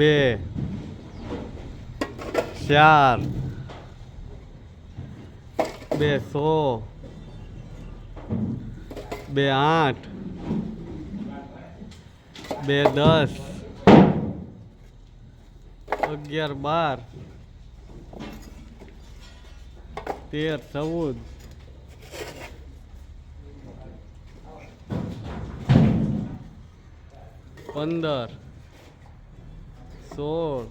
બે ચાર બે સો બે આઠ બે દસ અગિયાર બાર તેર ચૌદ પંદર સોળ,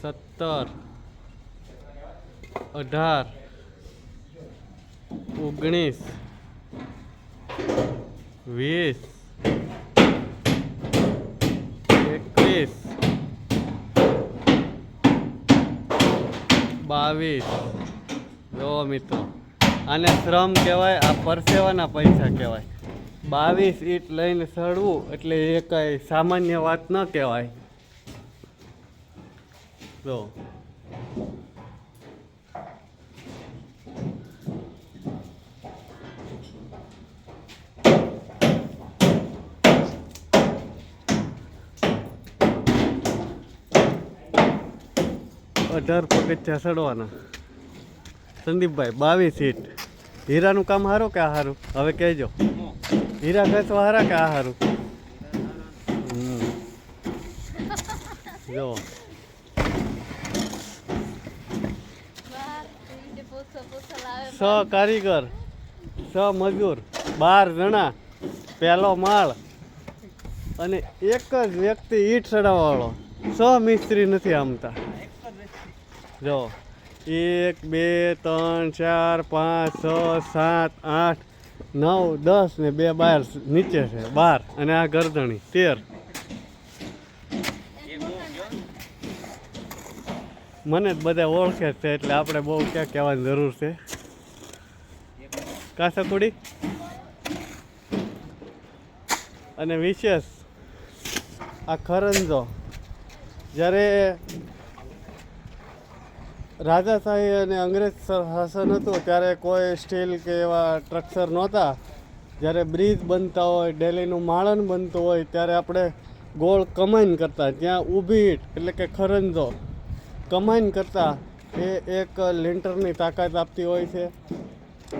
સત્તર, અઢાર, ઓગણીસ, વીસ, એકવીસ, બાવીસ. જો મિત્રો, આને શ્રમ કહેવાય, આ પરસેવાના પૈસા કહેવાય. બાવીસ ઈટ લઈને સડવું એટલે એ કાંઈ સામાન્ય વાત ન કહેવાય. જો. અઢાર પગથિયા ચડવાના સંદીપભાઈ, બાવીસ સીટ હીરાનું કામ સારું કે સારું હવે કહેજો. હીરા ઘસવા હારા કે હમ. જો. સ કારીગર, સ મજૂર, બાર જણા, પહેલો માળ અને એક જ વ્યક્તિ ઈટ ચડાવવાળો સ મિસ્ત્રી નથી આમતા. જો. એક, બે, ત્રણ, ચાર, પાંચ, છ, સાત, આઠ નવ, દસ ને બે બાર નીચે છે, બાર. અને આ ગરદણી, તેર. મને જ બધા ઓળખે છે, એટલે આપણે બહુ ક્યાં કહેવાની જરૂર છે. કાસાકુડી અને વિશેષ આ ખરંજો. જ્યારે રાજાશાહી અને અંગ્રેજ શાસન હતું, ત્યારે કોઈ સ્ટીલ કે એવા સ્ટ્રક્ચર નહોતા. જ્યારે બ્રિજ બનતા હોય, ડેલીનું માળન બનતું હોય, ત્યારે આપણે ગોળ કમાઈન કરતા. ત્યાં ઊભી ઈંટ, એટલે કે ખરંજો કમાઈન કરતા. એ એક લિન્ટરની તાકાત આપતી હોય છે.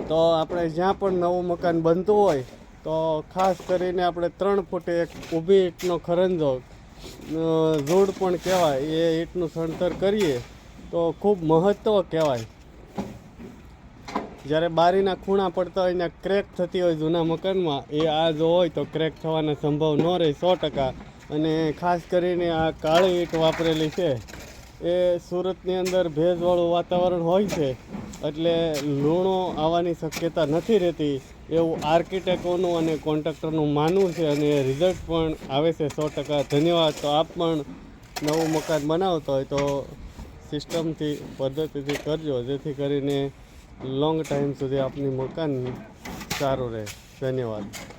તો આપણે જ્યાં પણ નવું મકાન બનતું હોય, તો ખાસ કરીને આપણે ત્રણ ફૂટે એક ઊભી ઈંટનો ખરંજો જોડ પણ કહેવાય. એ ઈંટનું સણતર કરીએ. તો ખૂબ મહત્ત્વ કહેવાય. જ્યારે બારીના ખૂણા પડતા હોય ને ક્રેક થતી હોય જૂના મકાનમાં, એ આ જો હોય તો ક્રેક થવાના સંભવ ન રહે સો ટકા. અને ખાસ કરીને આ કાળી ઈંટ વાપરેલી છે. એ સુરતની અંદર ભેજવાળું વાતાવરણ હોય છે, એટલે લૂણો આવવાની શક્યતા નથી રહેતી. એવું આર્કિટેક્ટોનું અને કોન્ટ્રાક્ટરનું માનવું છે અને રિઝલ્ટ પણ આવે છે સો ટકા. ધન્યવાદ. તો આપ પણ નવું મકાન બનાવતો હોય તો સિસ્ટમથી પદ્ધતિથી કરજો જેથી કરીને લોંગ ટાઈમ સુધી આપની મકાન સારું રહે. ધન્યવાદ.